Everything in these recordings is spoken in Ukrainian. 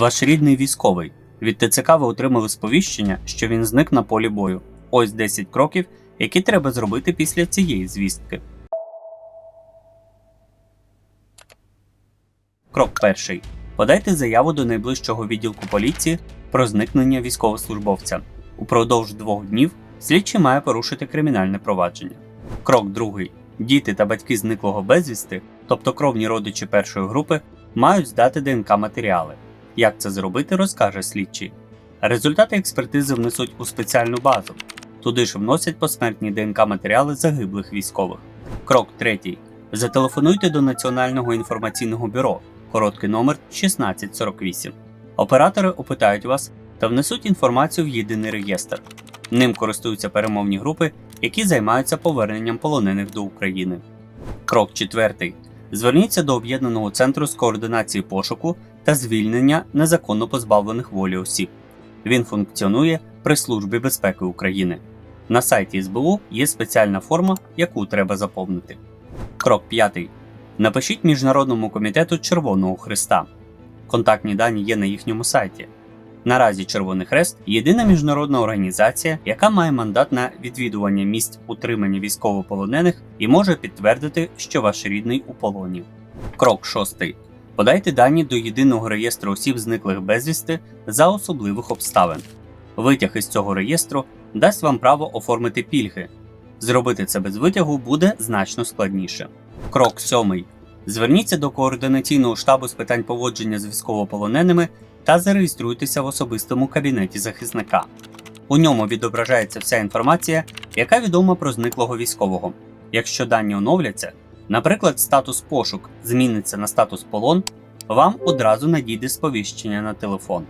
Ваш рідний військовий. Від ТЦК ви отримали сповіщення, що він зник на полі бою. Ось 10 кроків, які треба зробити після цієї звістки. Крок перший. Подайте заяву до найближчого відділку поліції про зникнення військовослужбовця. Упродовж двох днів слідчий має порушити кримінальне провадження. Крок другий. Діти та батьки зниклого безвісти, тобто кровні родичі першої групи, мають здати ДНК матеріали. Як це зробити, розкаже слідчий. Результати експертизи внесуть у спеціальну базу. Туди ж вносять посмертні ДНК матеріали загиблих військових. Крок третій. Зателефонуйте до Національного інформаційного бюро, короткий номер 1648. Оператори опитають вас та внесуть інформацію в єдиний реєстр. Ним користуються перемовні групи, які займаються поверненням полонених до України. Крок четвертий. Зверніться до об'єднаного центру з координації пошуку та звільнення незаконно позбавлених волі осіб. Він функціонує при Службі безпеки України. На сайті СБУ є спеціальна форма, яку треба заповнити. Крок 5. Напишіть Міжнародному комітету Червоного Христа. Контактні дані є на їхньому сайті. Наразі Червоний Хрест єдина міжнародна організація, яка має мандат на відвідування місць утримання військовополонених і може підтвердити, що ваш рідний у полоні. Крок 6. Подайте дані до єдиного реєстру осіб зниклих безвісти за особливих обставин. Витяг із цього реєстру дасть вам право оформити пільги. Зробити це без витягу буде значно складніше. Крок 7. Зверніться до координаційного штабу з питань поводження з військовополоненими та зареєструйтеся в особистому кабінеті захисника. У ньому відображається вся інформація, яка відома про зниклого військового. Якщо дані оновляться, наприклад, статус пошук зміниться на статус полон, вам одразу надійде сповіщення на телефон.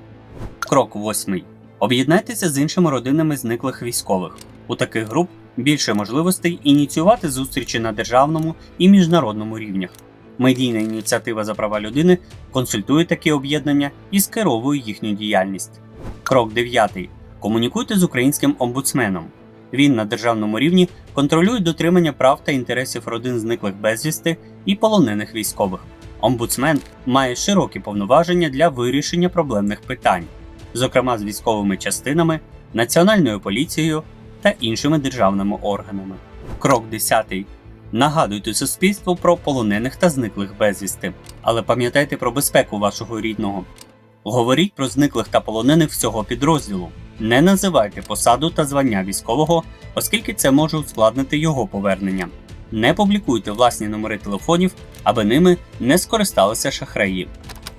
Крок 8. Об'єднайтеся з іншими родинами зниклих військових. У таких груп більше можливостей ініціювати зустрічі на державному і міжнародному рівнях. Медійна ініціатива за права людини консультує такі об'єднання і скеровує їхню діяльність. Крок 9. Комунікуйте з українським омбудсменом. Він на державному рівні контролює дотримання прав та інтересів родин зниклих безвісти і полонених військових. Омбудсмен має широкі повноваження для вирішення проблемних питань, зокрема з військовими частинами, національною поліцією та іншими державними органами. Крок 10. Нагадуйте суспільству про полонених та зниклих безвісти, але пам'ятайте про безпеку вашого рідного. Говоріть про зниклих та полонених всього підрозділу. Не називайте посаду та звання військового, оскільки це може ускладнити його повернення. Не публікуйте власні номери телефонів, аби ними не скористалися шахраї.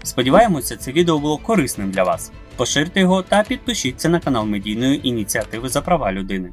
Сподіваємося, це відео було корисним для вас. Поширте його та підпишіться на канал медійної ініціативи за права людини.